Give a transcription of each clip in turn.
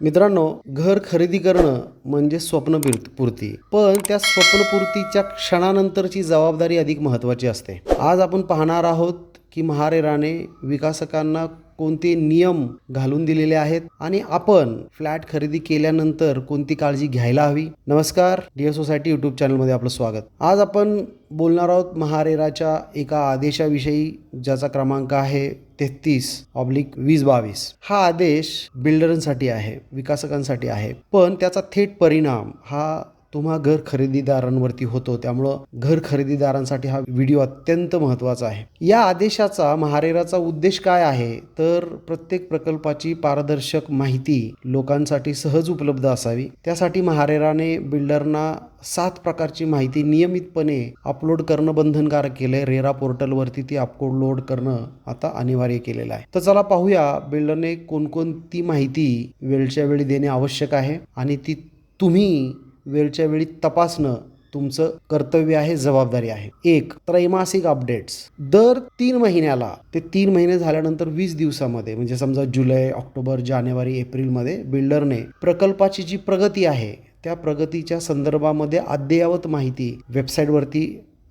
मित्रांनो घर खरेदी करणं म्हणजे स्वप्नपूर्ती पण त्या स्वप्नपूर्तीच्या क्षणानंतरची जबाबदारी अधिक महत्त्वाची असते. आज आपण पाहणार आहोत की महारेराने विकासकांना कोणते नियम घालून दिलेले आहेत आणि आपण फ्लॅट खरेदी केल्यानंतर कोणती काळजी घ्यायला हवी? नमस्कार डिअर सोसायटी यूट्यूब चॅनलमध्ये आपलं स्वागत. आज आपण बोलणार आहोत महारेराच्या एका आदेशाविषयी ज्याचा क्रमांक आहे तेहतीस ऑब्लिक वीस बावीस. हा आदेश बिल्डरांसाठी आहे विकासकांसाठी आहे. पण त्याचा थेट परिणाम हा तुम्हा घर खरेदीदारांवरती होतो. त्यामुळं घर खरेदीदारांसाठी हा व्हिडिओ अत्यंत महत्त्वाचा आहे. या आदेशाचा महारेराचा उद्देश काय आहे? तर प्रत्येक प्रकल्पाची पारदर्शक माहिती लोकांसाठी सहज उपलब्ध असावी. त्यासाठी महारेराने बिल्डरना सात प्रकारची माहिती नियमितपणे अपलोड करणं बंधनकारक केलंय. रेरा पोर्टलवरती ती अपलोड करणं आता अनिवार्य केलेलं आहे. तर चला पाहूया बिल्डरने कोणकोणती माहिती वेळच्या वेळी देणे आवश्यक आहे आणि ती तुम्ही वेळच्या वेळी तपासणं तुमचं कर्तव्य आहे जबाबदारी आहे. एक त्रैमासिक अपडेट्स दर तीन महिन्याला ते तीन महिने झाल्यानंतर वीस दिवसामध्ये म्हणजे समजा जुलै ऑक्टोबर जानेवारी एप्रिलमध्ये बिल्डरने प्रकल्पाची जी प्रगती आहे त्या प्रगतीच्या संदर्भामध्ये अद्ययावत माहिती वेबसाईटवरती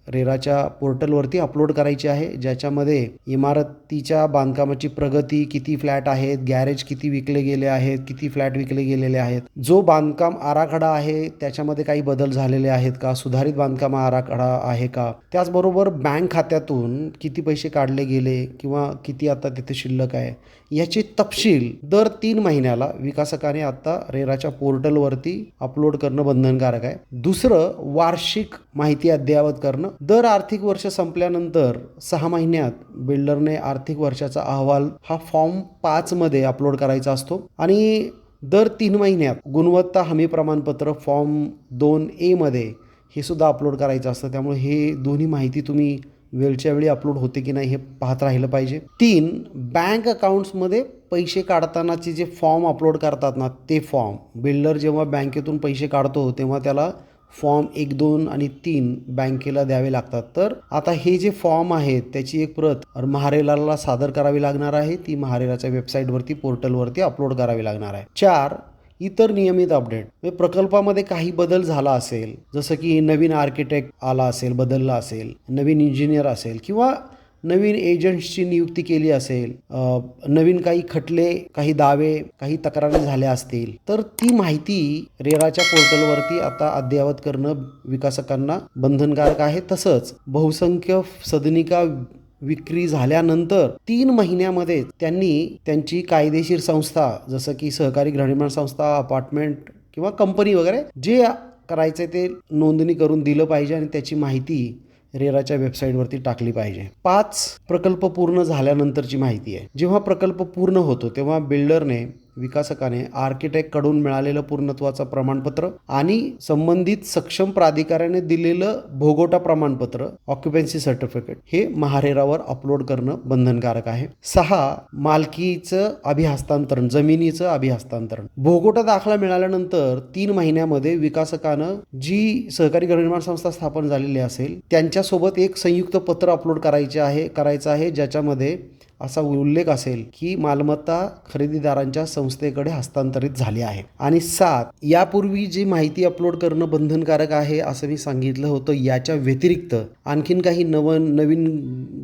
रेराच्या पोर्टलवरती अपलोड करायची आहे ज्याच्यामध्ये इमारतीच्या बांधकामाची प्रगती किती फ्लॅट आहेत गॅरेज किती विकले गेले आहेत किती फ्लॅट विकले गेलेले आहेत. जो बांधकाम आराखडा आहे त्याच्यामध्ये काही बदल झालेले आहेत का? सुधारित बांधकाम आराखडा आहे का? त्याचबरोबर बँक खात्यातून किती पैसे काढले गेले किंवा किती आता तिथे शिल्लक आहे? याचे तपशील दर तीन महिन्याला विकासकाने आता रेराच्या पोर्टलवरती अपलोड करणं बंधनकारक आहे. दुसरं वार्षिक माहिती अद्ययावत करणं. दर आर्थिक वर्ष संपल्यानंतर सहा महिन्यात बिल्डरने आर्थिक वर्षाचा अहवाल हा फॉर्म पाचमध्ये अपलोड करायचा असतो आणि दर तीन महिन्यात गुणवत्ता हमी प्रमाणपत्र फॉर्म दोन एमध्ये हे सुद्धा अपलोड करायचं असतं. त्यामुळे हे दोन्ही माहिती तुम्ही वेळच्या वेळी अपलोड होते की नाही हे पाहत राहिलं पाहिजे. तीन बँक अकाउंट्समध्ये पैसे काढतानाचे जे फॉर्म अपलोड करतात ना ते फॉर्म बिल्डर जेव्हा बँकेतून पैसे काढतो तेव्हा त्याला फॉर्म एक दोन आणि तीन बँकेला द्यावे लागतात. तर आता हे जे फॉर्म आहेत त्याची एक प्रत महारेलाला सादर करावी लागणार आहे. ती महारेलाच्या वेबसाईटवरती पोर्टलवरती अपलोड करावी लागणार आहे. चार इतर नियमित अपडेट. म्हणजे प्रकल्पामध्ये काही बदल झाला असेल जसं की नवीन आर्किटेक्ट आला असेल बदलला असेल नवीन इंजिनियर असेल किंवा नवीन एजंट्सची नियुक्ती केली असेल नवीन काही खटले काही दावे काही तक्रारी झाल्या असतील तर ती माहिती रेराच्या पोर्टलवरती आता अद्ययावत करणं विकासकांना बंधनकारक आहे. तसंच बहुसंख्य सदनिका विक्री झाल्यानंतर तीन महिन्यामध्ये त्यांनी त्यांची कायदेशीर संस्था जसं की सहकारी गृहनिर्माण संस्था अपार्टमेंट किंवा कंपनी वगैरे जे करायचं ते नोंदणी करून दिलं पाहिजे आणि त्याची माहिती रेराच्या वेबसाईटवरती टाकली पाहिजे. पाच प्रकल्प पूर्ण झाल्यानंतरची माहिती आहे. जेव्हा प्रकल्प पूर्ण होतो तेव्हा बिल्डरने विकासकाने आर्किटेक्टकडून मिळालेलं पूर्णत्वाचं प्रमाणपत्र आणि संबंधित सक्षम प्राधिकाऱ्याने दिलेलं भोगोटा प्रमाणपत्र ऑक्युपन्सी सर्टिफिकेट हे महारेरावर अपलोड करणं बंधनकारक आहे. सहा मालकीचं अभिहस्तांतरण जमिनीचं अभिहस्तांतरण. भोगोटा दाखला मिळाल्यानंतर तीन महिन्यामध्ये विकासकानं जी सहकारी गृहनिर्माण संस्था स्थापन झालेली असेल त्यांच्यासोबत एक संयुक्त पत्र अपलोड करायचे आहे करायचं आहे ज्याच्यामध्ये असा उल्लेख असेल की मालमत्ता खरेदीदारांच्या संस्थेकडे हस्तांतरित झाली आहे. आणि सात यापूर्वी जी माहिती अपलोड करणं बंधनकारक आहे असं मी सांगितलं होतं याच्या व्यतिरिक्त आणखीन काही नव नवीन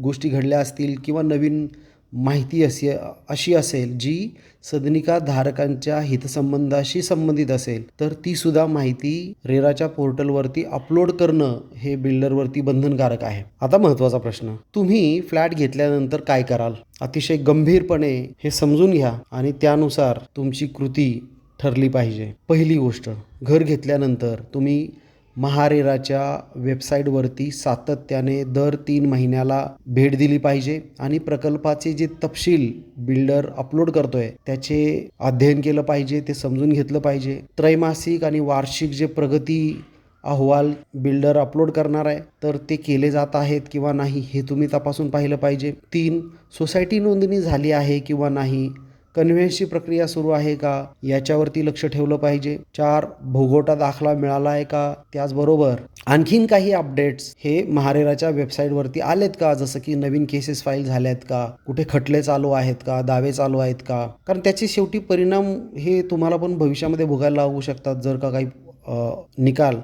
गोष्टी घडल्या असतील किंवा नवीन माहिती अशी अशी असेल जी सदनिका धारकांच्या हितसंबंधाशी संबंधित असेल तर ती सुद्धा माहिती रेराच्या पोर्टलवरती अपलोड करणं हे बिल्डरवरती बंधनकारक आहे. आता महत्त्वाचा प्रश्न तुम्ही फ्लॅट घेतल्यानंतर काय कराल? अतिशय गंभीरपणे हे समजून घ्या आणि त्यानुसार तुमची कृती ठरली पाहिजे. पहिली गोष्ट घर घेतल्यानंतर तुम्ही महारेराच्या वेबसाईटवरती सातत्याने दर तीन महिन्याला भेट दिली पाहिजे आणि प्रकल्पाचे जे तपशील बिल्डर अपलोड करतोय त्याचे अध्ययन केलं पाहिजे ते समजून घेतलं पाहिजे. त्रैमासिक आणि वार्षिक जे प्रगती अहवाल बिल्डर अपलोड करणार आहे तर ते केले जात आहेत किंवा नाही हे तुम्ही तपासून पाहिलं पाहिजे. तीन सोसायटी नोंदणी झाली आहे किंवा नाही कन्व्हेन्सची प्रक्रिया सुरू आहे का? याच्यावरती लक्ष ठेवलं पाहिजे. चार भोगोटा दाखला मिळाला आहे का? त्याचबरोबर आणखीन काही अपडेट्स हे महारेराच्या वेबसाईटवरती आलेत का? जसं की नवीन केसेस फाईल झाल्यात का? कुठे खटले चालू आहेत का? दावे चालू आहेत का? कारण त्याचे शेवटी परिणाम हे तुम्हाला पण भविष्यामध्ये भोगायला लागू शकतात जर का काही निकाल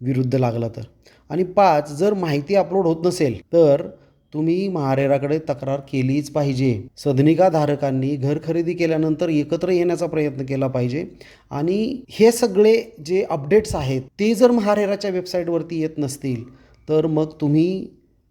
विरुद्ध लागला तर. आणि पाच जर माहिती अपलोड होत नसेल तर तुम्ही महारेराकडे तक्रार केलीच पाहिजे. सदनिका धारकांनी घर खरेदी केल्यानंतर एकत्र येण्याचा प्रयत्न केला पाहिजे. आणि हे सगळे जे अपडेट्स आहेत ते जर महारेराच्या वेबसाईटवरती येत नसतील तर मग तुम्ही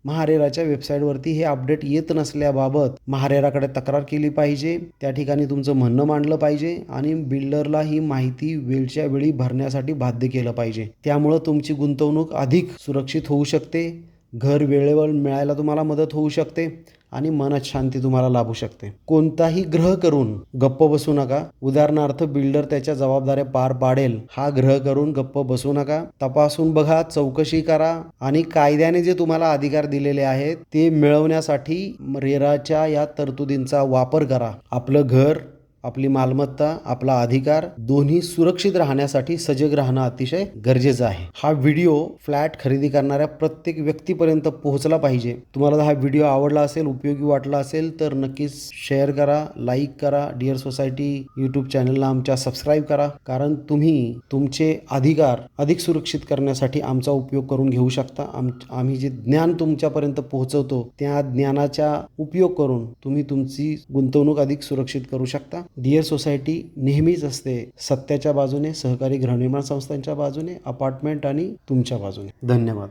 महारेराच्या वेबसाईटवरती हे अपडेट येत नसल्याबाबत महारेराकडे तक्रार केली पाहिजे. त्या ठिकाणी तुमचं म्हणणं मांडलं पाहिजे आणि बिल्डरला ही माहिती वेळच्या वेळी भरण्यासाठी बाध्य केलं पाहिजे. त्यामुळं तुमची गुंतवणूक अधिक सुरक्षित होऊ शकते. घर वेळेवर मिळायला तुम्हाला मदत होऊ शकते आणि मनात शांती तुम्हाला लाभू शकते. कोणताही ग्रह करून गप्प बसू नका. उदाहरणार्थ बिल्डर त्याच्या जबाबदाऱ्या पार पाडेल. हा ग्रह करून गप्प बसू नका. तपासून बघा चौकशी करा आणि कायद्याने जे तुम्हाला अधिकार दिलेले आहेत ते मिळवण्यासाठी रेराच्या या तरतुदींचा वापर करा. आपलं घर आपली मालमत्ता आपला अधिकार दोन्ही सुरक्षित राहण्यासाठी सजग राहणं अतिशय गरजेचं आहे. हा व्हिडिओ फ्लॅट खरेदी करणाऱ्या प्रत्येक व्यक्तीपर्यंत पोहोचला पाहिजे. तुम्हाला हा व्हिडिओ आवडला असेल उपयोगी वाटला असेल तर नक्कीच शेअर करा लाईक करा. डिअर सोसायटी यूट्यूब चॅनलला आमच्या सबस्क्राईब करा. कारण तुम्ही तुमचे अधिकार अधिक सुरक्षित करण्यासाठी आमचा उपयोग करून घेऊ शकता. आम आम्ही जे ज्ञान तुमच्यापर्यंत पोहोचवतो त्या ज्ञानाचा उपयोग करून तुम्ही तुमची गुंतवणूक अधिक सुरक्षित करू शकता. डिअर सोसायटी नेहमीच असते सत्याच्या बाजूने सहकारी गृहनिर्माण संस्थांच्या बाजूने अपार्टमेंट आणि तुमच्या बाजूने. धन्यवाद.